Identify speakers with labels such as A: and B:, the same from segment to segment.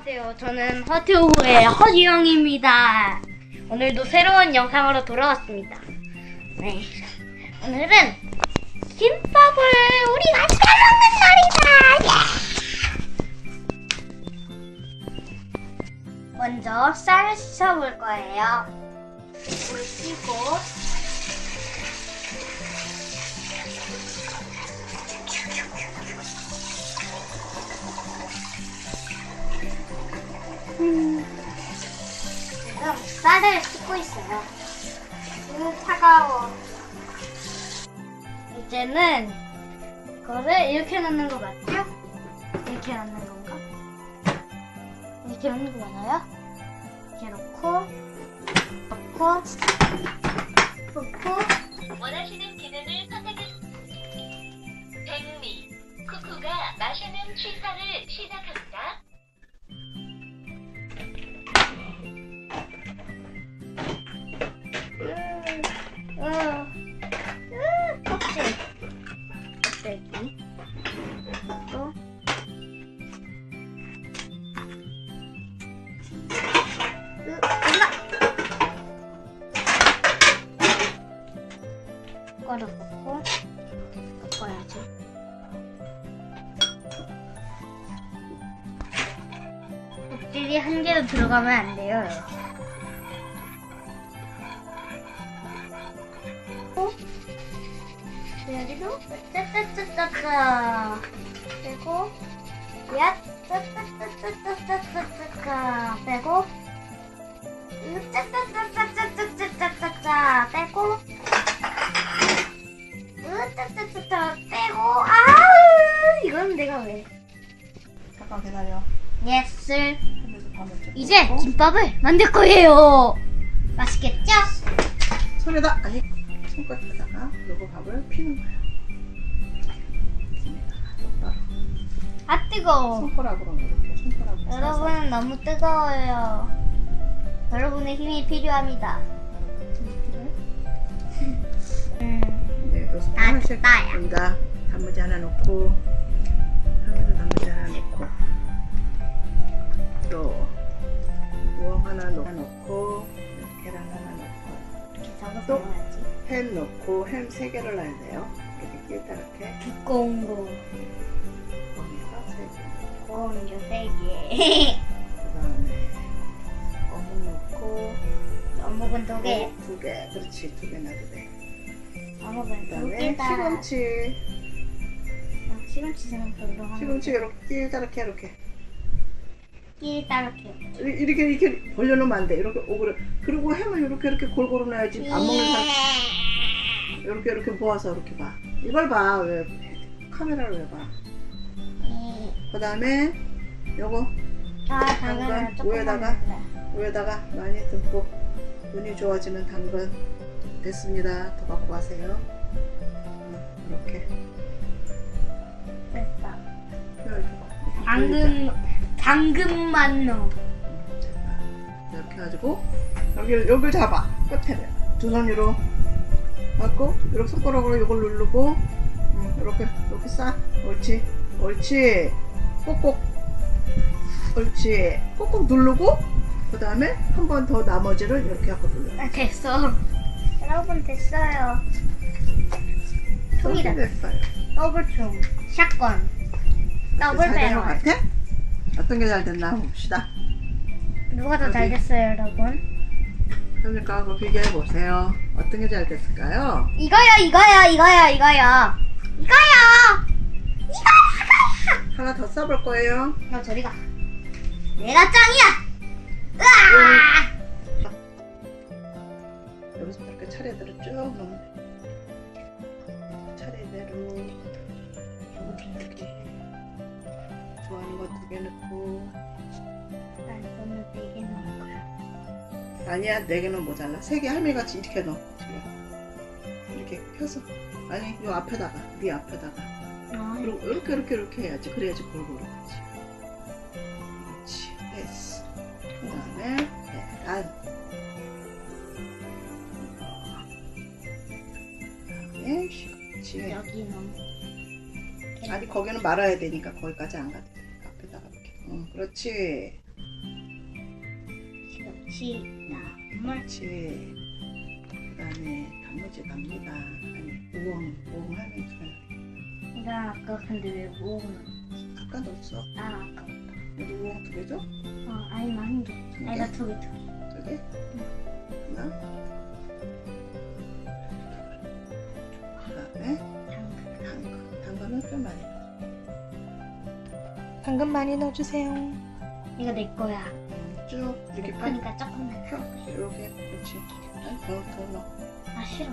A: 안녕하세요. 저는 허튜브의 허지영입니다. 오늘도 새로운 영상으로 돌아왔습니다. 네. 오늘은 김밥을 우리 맛있게 먹는 날이다. 예! 먼저 쌀을 씻어볼 거예요. 물 씻고 지금 쌀을 씻고 있어요. 지금 차가워. 이제는 이거를 이렇게 넣는 거 맞죠? 이렇게 넣는 건가? 이렇게 넣는 거 맞아요? 이렇게 넣고 넣고 넣고
B: 원하시는 기능을 선택했습니다. 백미, 쿠쿠가 마시는 취사를 시작합니다.
A: 꺼를 넣고 꺾어야지 껍질이 한 개도 들어가면 안 돼요 여기도 짜짜짜짜짜. 빼고 야 짜짜짜짜짜짜짜 이제. 김밥을 만들 거예요 맛있겠죠?
C: 손에다 아니 손끝에다가 요거 밥을 피는 거야.
A: 아 뜨거워
C: 손가락으로 이렇게 손가락으로
A: 여러분 너무 뜨거워요. 여러분의 힘이 필요합니다. 음,
C: 네, 요
A: 아,
C: 하나씩
A: 따야.
C: 여기다 단무지 하나 넣고 하면서 단무지 하나 넣고 또 우엉 하나 넣- 넣고 계란 하나 넣고
A: 이렇게 잡아서
C: 또?
A: 넣어야지.
C: 햄 넣고 햄세 개를 넣어야 돼요. 이렇게 이렇게
A: 두꺼운 거.
C: 거기서 세 개.
A: 두꺼운 거세 개.
C: 그 다음에 어묵 넣고
A: 어묵은 두 개.
C: 두 개. 그렇지 두개 놔도 돼.
A: 어묵은 두
C: 그다음에
A: 개다.
C: 시금치
A: 아, 시금치는 별로 하나.
C: 시금치 이렇게 끼다 이렇게. 이렇게 이렇게, 이렇게 벌려놓으면 안 돼. 이렇게 오그려. 그리고 햄을 이렇게 이렇게 골고루 넣어야지 안 먹는 사람 이렇게 이렇게 모아서 이렇게 봐. 이걸 봐. 왜 카메라를 왜 봐? 그다음에 요거
A: 아, 당근
C: 위에다가? 위에다가 많이 듬뿍 눈이 좋아지는 당근 됐습니다. 더 갖고 가세요. 음, 이렇게
A: 됐다.
C: 이렇게
A: 당근, 당근만 넣어.
C: 이렇게 해가지고 여기를 여기를 잡아 끝에를 두 손으로 갖고 이렇게 손가락으로 이걸 누르고 음, 이렇게 이렇게 싸 옳지 옳지 꼭꼭 옳지 꼭꼭 누르고 그 다음에 한 번 더 나머지를 이렇게 하고 눌러
A: 아, 됐어. 여러분 됐어요. 총이다.
C: 이렇게 됐어요
A: 더블 총. 샷건. 더블
C: 것
A: 배럴.
C: 같아? 어떤 게 잘 됐나 한번 봅시다
A: 누가 더 잘 됐어요, 여러분?
C: 그러니까 하고 비교해 보세요 어떤 게 잘 됐을까요?
A: 이거요, 이거요, 이거요, 이거요. 이거요.
C: 하나 더 써볼 거예요
A: 너 저리 가. 내가 짱이야.
C: 아니야 네 개는 모자라. 세 개 할매같이 이렇게 넣어. 이렇게 펴서. 아니 요 앞에다가 네 앞에다가.
A: 아,
C: 그리고 이렇게 이렇게 이렇게 해야지. 그래야지 골고루 가지 그렇지. 됐어. 그 다음에 계란. 그다음에 시금치.
A: 여기 너무.
C: 아니 거기는 말아야 되니까 거기까지 안 가도 돼. 앞에다가 이렇게. 응 그렇지
A: 시나물
C: 그렇지. 그다음에 단무지 갑니다. 아니 우엉 우엉 줘요.
A: 나 아까 근데 왜 우엉을
C: 아까 넣었어.
A: 나 아까
C: 여기 우엉 두 개죠?
A: 어 아니 많이
C: 줘두 개?
A: 내가 두개 두 개.
C: 두 개? 하나. 그다음에
A: 당근
C: 당근. 당근은 좀 많이. 넣어.
D: 당근 많이 넣어주세요.
A: 이거 내 거야
C: 음,
A: 쭉내
C: 이렇게 펴.
A: 거니까 조금만
C: 펴. 이렇게 그렇지. 더더 넣어.
A: 아 싫어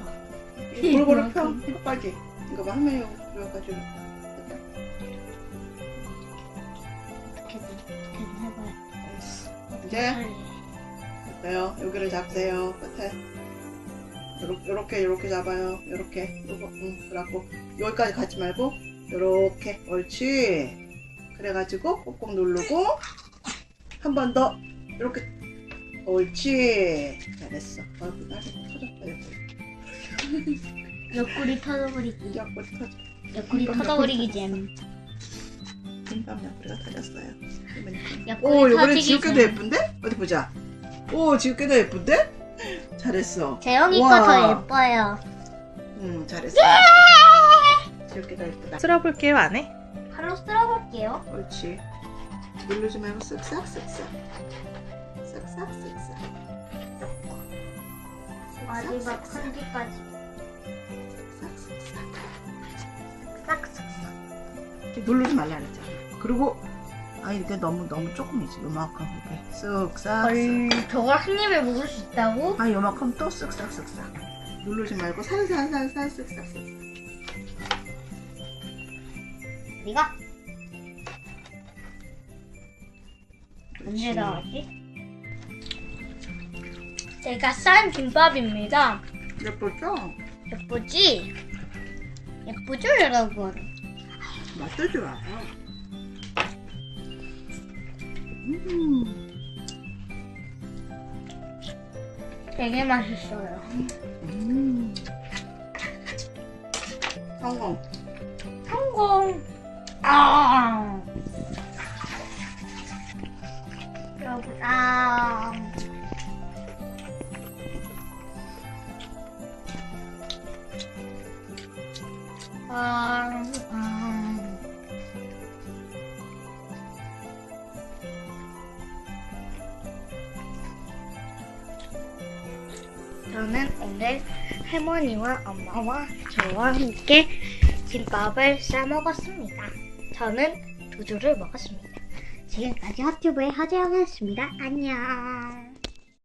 C: 골고루 펴. 이거까지. 이거 봐 하면 여기까지.
A: 어떻게든. 돼
C: 이제. 됐어요. 여기를 잡으세요. 끝에. 요렇게, 요렇게, 요렇게 잡아요. 요렇게. 요거, 응, 그래갖고, 여기까지 가지 말고, 요렇게. 옳지. 그래가지고, 꼭꼭 누르고, 한 번 더, 요렇게. 옳지. 잘했어. 어이구, 나를 터졌다, 옆구리.
A: 옆구리 터져버리기
C: 옆구리 터져.
A: 옆구리 터져버리기 잼
C: 김밥 옆구리가 터졌어요.
A: 옆구리
C: 오, 요번에
A: 터지기
C: 지우개도
A: 잼.
C: 예쁜데? 어디 보자. 오, 지우개도 예쁜데? 잘했어.
A: 재영이 거
C: 우와.
A: 더 예뻐요
C: 응, 잘했어. 지우개도 예쁘다.
D: 쓸어볼게요, 안 해?
A: 칼로 쓸어볼게요
C: 옳지. 누르지 말고 쓱싹 쓱싹. 쓱싹 쓱싹.
A: 마지막 한지까지
C: 쓱싹
A: 싹싹싹
C: 쓱싹. 누르지 말라 그랬잖아. 그리고 아 이게 너무 너무 조금이지. 요만큼 이렇게 쓱싹.
A: 헐 저걸 한 입에 먹을 수 있다고?
C: 아 요만큼 또 쓱싹 쓱싹. 누르지 말고 살살살살 쓱싹 쓱싹.
A: 네가 언제. 나왔지? 제가 싼 김밥입니다.
C: 예쁘죠?
A: 예쁘지? 예쁘죠, 여러분?
C: 맛도 좋아요. 음,
A: 되게 맛있어요.
C: 음. 성공.
A: 성공! 아! 아! 아, 아. 저는 오늘 할머니와 엄마와 저와 함께 김밥을 싸 먹었습니다. 저는 두 줄을 먹었습니다. 지금까지 핫튜브의 하재영이었습니다. 안녕.